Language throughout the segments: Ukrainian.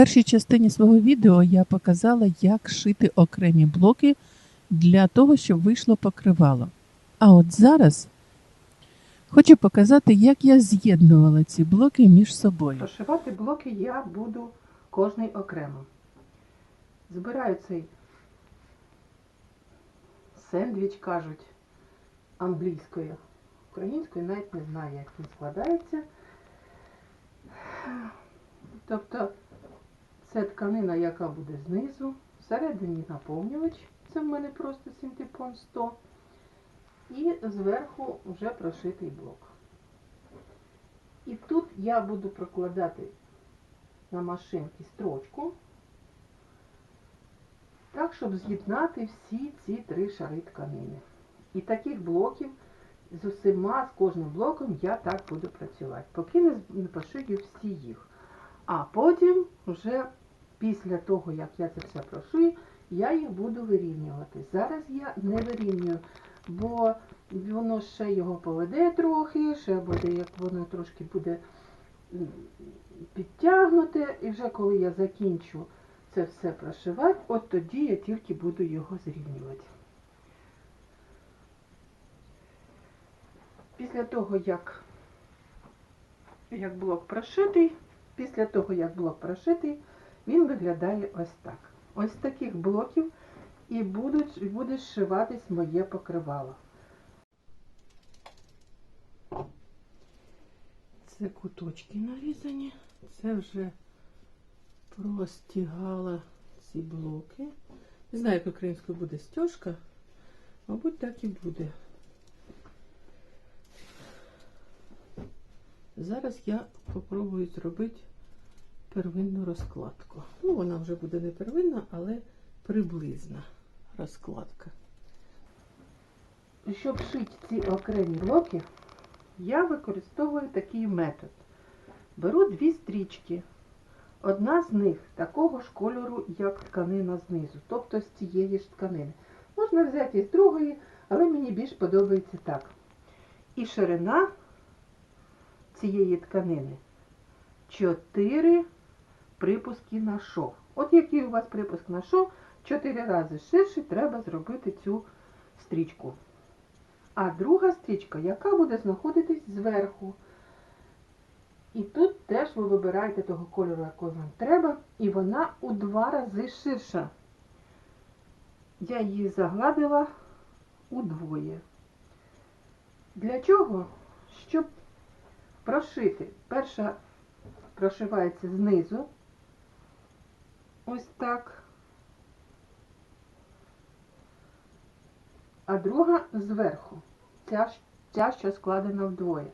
першій частині свого відео я показала, як шити окремі блоки для того, щоб вийшло покривало. А от зараз хочу показати, як я з'єднувала ці блоки між собою. Прошивати блоки я буду кожний окремо. Збираю цей сендвіч, кажуть, англійською. Українською навіть не знаю, як він складається. Тобто це тканина, яка буде знизу, всередині наповнювач, це в мене просто синтепон 100. І зверху вже прошитий блок. І тут я буду прокладати на машинці строчку, так, щоб з'єднати всі ці три шари тканини. І таких блоків з усіма, з кожним блоком я так буду працювати, поки не пошию всі їх. А потім, вже після того, як я це все прошию, я їх буду вирівнювати. Зараз я не вирівнюю, бо воно ще його поведе трохи, ще буде, як воно трошки буде підтягнуте. І вже коли я закінчу це все прошивати, от тоді я тільки буду його зрівнювати. Після того, як, як блок прошитий, після того, як блок прошитий, він виглядає ось так. Ось таких блоків і буде зшиватись моє покривало. Це куточки нарізані. Це вже простігала ці блоки. Не знаю, як українською буде стяжка. Мабуть, так і буде. Зараз я попробую зробити первинну розкладку. Ну, вона вже буде не первинна, але приблизна розкладка. Щоб шити ці окремі блоки, я використовую такий метод. Беру дві стрічки. Одна з них такого ж кольору, як тканина знизу, тобто з цієї ж тканини. Можна взяти і з другої, але мені більш подобається так. І ширина цієї тканини 4 припуски на шов. От який у вас припуск на шов, 4 рази ширше треба зробити цю стрічку. А друга стрічка, яка буде знаходитись зверху. І тут теж ви вибираєте того кольору, який вам треба, і вона у два рази ширша. Я її загладила удвоє. Для чого? Щоб прошити. Перша прошивається знизу. Ось так. А друга зверху. Ця, ця що складена вдвоє.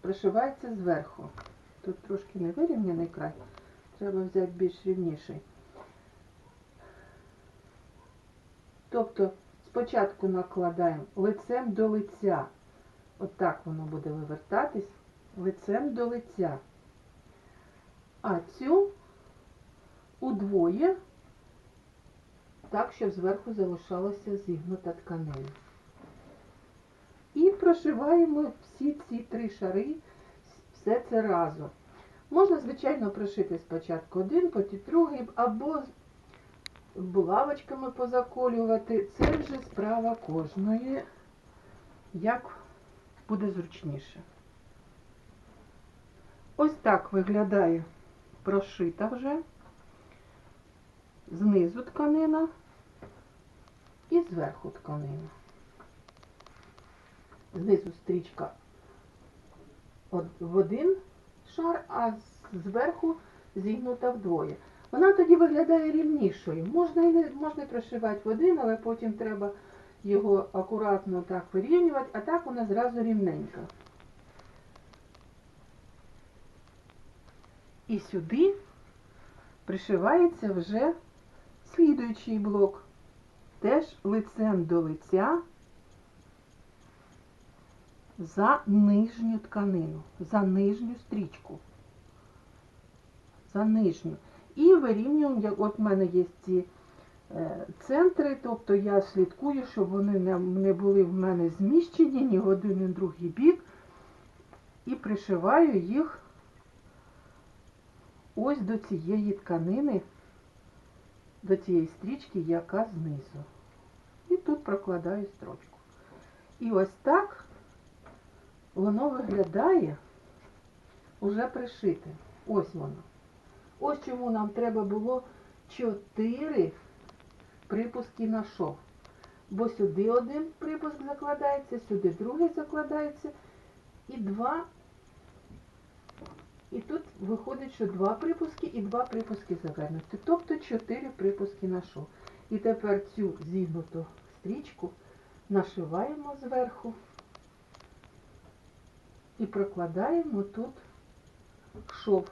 Прошивається зверху. Тут трошки не вирівняний край. Треба взяти більш рівніший. Тобто спочатку накладаємо лицем до лиця. Отак воно буде вивертатись лицем до лиця. А цю удвоє, так, щоб зверху залишалася зігнута тканина. І прошиваємо всі ці три шари, все це разом. Можна, звичайно, прошити спочатку один, потім другий, або булавочками позаколювати. Це вже справа кожної, як буде зручніше. Ось так виглядає прошита вже. Знизу тканина і зверху тканина. Знизу стрічка в один шар, а зверху зігнута вдвоє. Вона тоді виглядає рівнішою. Можна і не можна прошивати в один, але потім треба його акуратно так вирівнювати, а так вона зразу рівненька. І сюди пришивається вже слідуючий блок. Теж лицем до лиця за нижню тканину, за нижню стрічку. За нижню. І вирівнюємо, як от в мене є ці е, центри, тобто я слідкую, щоб вони не, не були в мене зміщені ні в один, ні в другий бік. І пришиваю їх ось до цієї тканини, до цієї стрічки, яка знизу. І тут прокладаю строчку. І ось так воно виглядає уже пришите. Ось воно. Ось чому нам треба було 4 припуски на шов. Бо сюди один припуск закладається, сюди другий закладається, і два. І тут виходить, що два припуски і два припуски завернуті. Тобто 4 припуски на шов. І тепер цю зігнуту стрічку нашиваємо зверху і прокладаємо тут шов.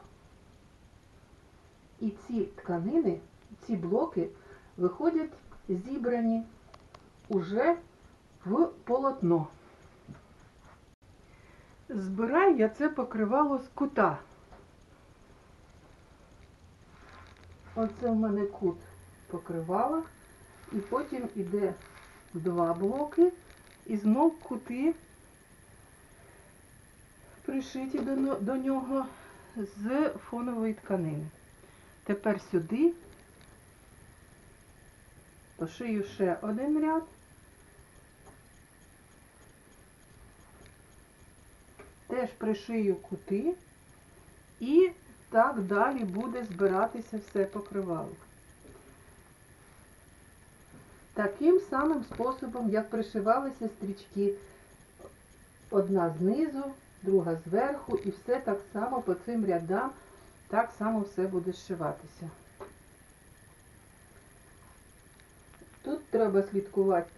І ці тканини, ці блоки виходять зібрані уже в полотно. Збираю я це покривало з кута. Оце в мене кут покривала, і потім іде два блоки, і знов кути пришиті до, до нього з фонової тканини. Тепер сюди пошию ще один ряд. Теж пришию кути і так далі буде збиратися все покривало. Таким самим способом, як пришивалися стрічки, одна знизу, друга зверху, і все так само по цим рядам, так само все буде зшиватися. Тут треба слідкувати,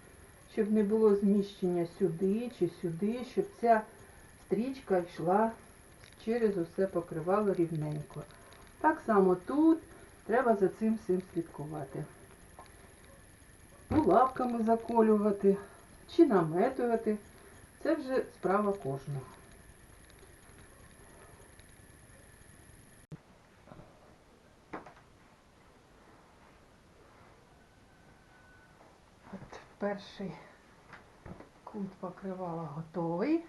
щоб не було зміщення сюди чи сюди, щоб ця стрічка йшла через усе покривало рівненько. Так само тут треба за цим всім слідкувати. Булавками заколювати чи наметувати. Це вже справа кожного. От перший кут покривала готовий.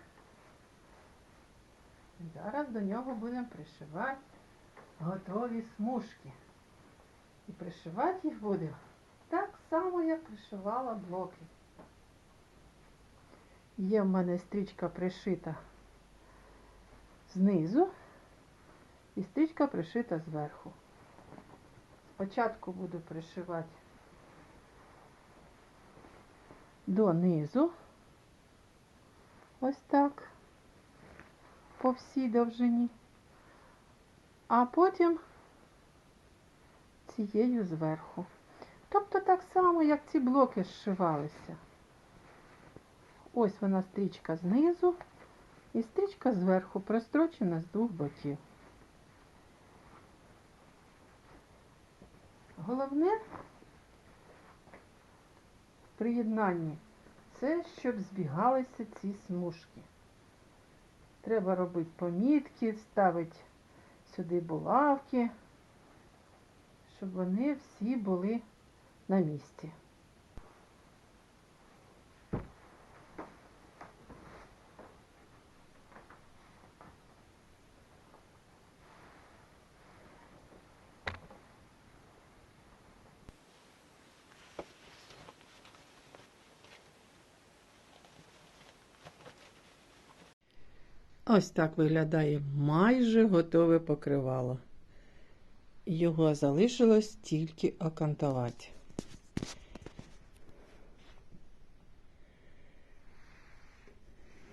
Зараз до нього будемо пришивати готові смужки. І пришивати їх будемо так само, як пришивала блоки. Є в мене стрічка пришита знизу і стрічка пришита зверху. Спочатку буду пришивати донизу. Ось так по всій довжині, а потім цією зверху. Тобто так само, як ці блоки зшивалися. Ось вона стрічка знизу і стрічка зверху прострочена з двох боків. Головне в приєднанні це, щоб збігалися ці смужки. Треба робити помітки, ставити сюди булавки, щоб вони всі були на місці. Ось так виглядає майже готове покривало. Його залишилось тільки окантувати.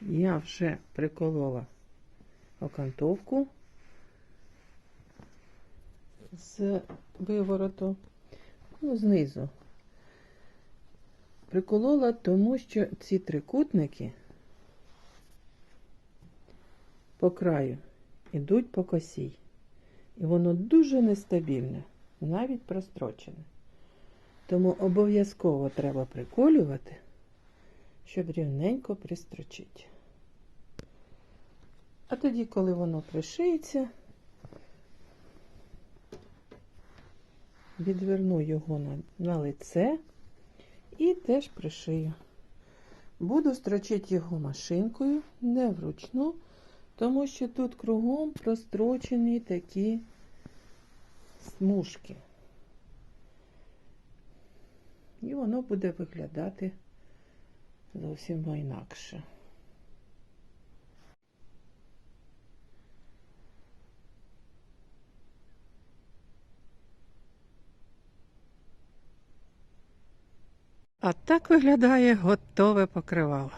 Я вже приколола окантовку з вивороту, ну, знизу. Приколола, тому що ці трикутники по краю йдуть по косій. І воно дуже нестабільне, навіть прострочене. Тому обов'язково треба приколювати, щоб рівненько пристрочити. А тоді, коли воно пришиється, відверну його на, на лице і теж пришию. Буду строчити його машинкою, не вручну, тому що тут кругом прострочені такі смужки. І воно буде виглядати зовсім інакше. А так виглядає готове покривало.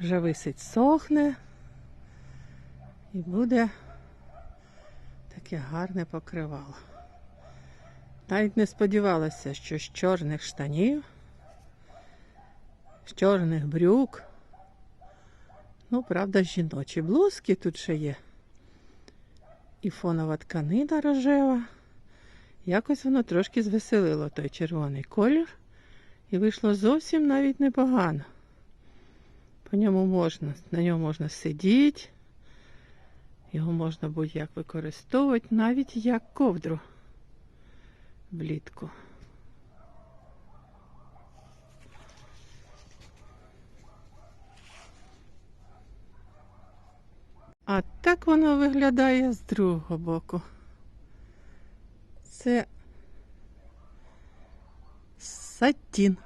Вже висить сохне і буде таке гарне покривало. Навіть не сподівалася, що з чорних штанів, з чорних брюк, ну, правда, жіночі блузки тут ще є. І фонова тканина рожева. Якось воно трошки звеселило той червоний колір. І вийшло зовсім навіть непогано. По ньому можна, на ньому можна сидіти, його можна будь-як використовувати, навіть як ковдру влітку. А так воно виглядає з другого боку. Це сатін.